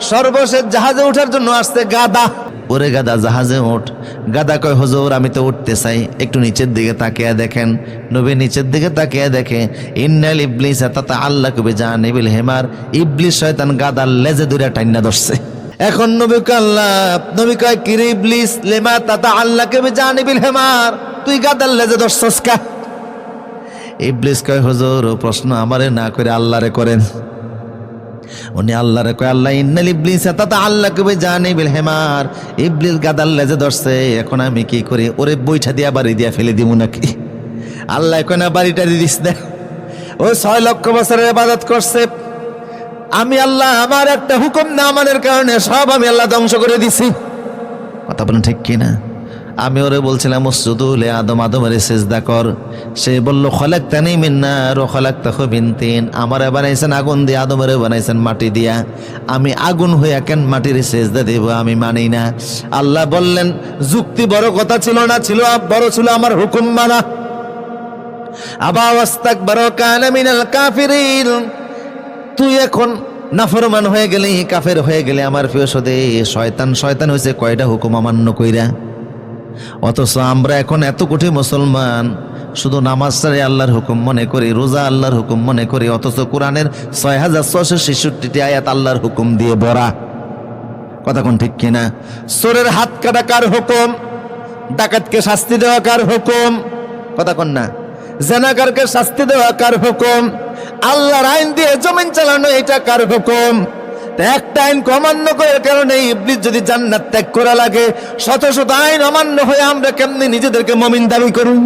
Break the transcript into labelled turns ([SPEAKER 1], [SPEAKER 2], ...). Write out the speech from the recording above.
[SPEAKER 1] সর্বশেষ জাহাজে ওঠার জন্য আসছে গাদা। ওরে গাদা জাহাজে ওঠ। গাদা কয় হুজুর আমি তো উঠতে চাই। একটু নিচের দিকে তাকিয়ে দেখেন। নবী নিচের দিকে তাকিয়ে দেখে ইন্নাল ইবলিস তাতা আল্লাহ কবে জান ইবিল হেমার। ইবলিস শয়তান গাদার লেজে দূরে টাইনা ধরছে। এখন নবী কাল্লা নবী কয় কিরে ইবলিস লেমা তাতা আল্লাহ কবি জান ইবিল হেমার? তুই গাদার লেজে ধরছস কা? ইবলিস কয় হুজুর ও প্রশ্ন আমারে না করে আল্লাহরে করেন। উনি আল্লাহরে কয়, আল্লাহ ইন্নাল ইবলিস তাতা আল্লাহ কবে জানে বিল হেমার। ইবলিস গাদাল লেজে ধরছে, এখন আমি কি করি? ওরে বইটা দিয়া বাড়ি দিয়া ফেলে দিব নাকি? আল্লাহ কয়, না, বাড়িটা দিস না। ও ছয় লক্ষ বছরের ইবাদত করছে। আমি আল্লাহ, আমার একটা হুকুম না মানের কারণে সব আমি আল্লাহ ধ্বংস করে দিছি। কথা বলেন ঠিক কিনা? আমি ওরে বলছিলাম মসুদুলে আদম, আদমের সেজদা কর। সে বলল খলাক তানি মিন্নার ও খলাক তাহ বিনতিন। আমারে বানাইছেন আগুন দিয়ে, আদমের বানাইছেন মাটি দিয়া। আমি আগুন হইয়া কেন মাটির সেজদা দেব আমি মানি না। আল্লাহ বললেন, যুক্তি বড় কথা ছিল না, ছিল বড় ছিল আমার হুকুম মানা। আবা ওয়াস্তাক বড় কানা মিনাল কাফিরিন। তুই এখন নাফরমান হয়ে গেলি, কাফের হয়ে গেলে আমার প্রিয় সদে। শয়তান শয়তান হয়েছে কয়টা হুকুম অমান্য কইরা। অথচ আমরা এখন এত কোটি মুসলমান, শুধু নামাজ ছাড়ে আল্লাহর হুকুম মনে করি, রোজা আল্লাহর হুকুম মনে করি, অথচ কোরআনের ছয় হাজার ছশো ছেষট্টিটি আয়াত আল্লাহর হুকুম দিয়ে ভরা। কথা কোন ঠিক কিনা? চোরের হাত কাটা কার হুকুম? ডাকাতকে শাস্তি দেওয়া কার হুকুম? কথা কোন না? জেনাকারকে শাস্তি দেওয়া কার হুকুম? আল্লাহর আইন দিয়ে জমিন চালানো এটা কার হুকুম? একটা আইন অমান্য করার কারণে ইবলিস যদি জান্নাত ত্যাগ করা লাগে, শত শত আইন অমান্য হয়ে আমরা কেমনি নিজেদেরকে মমিন দাবি করুন?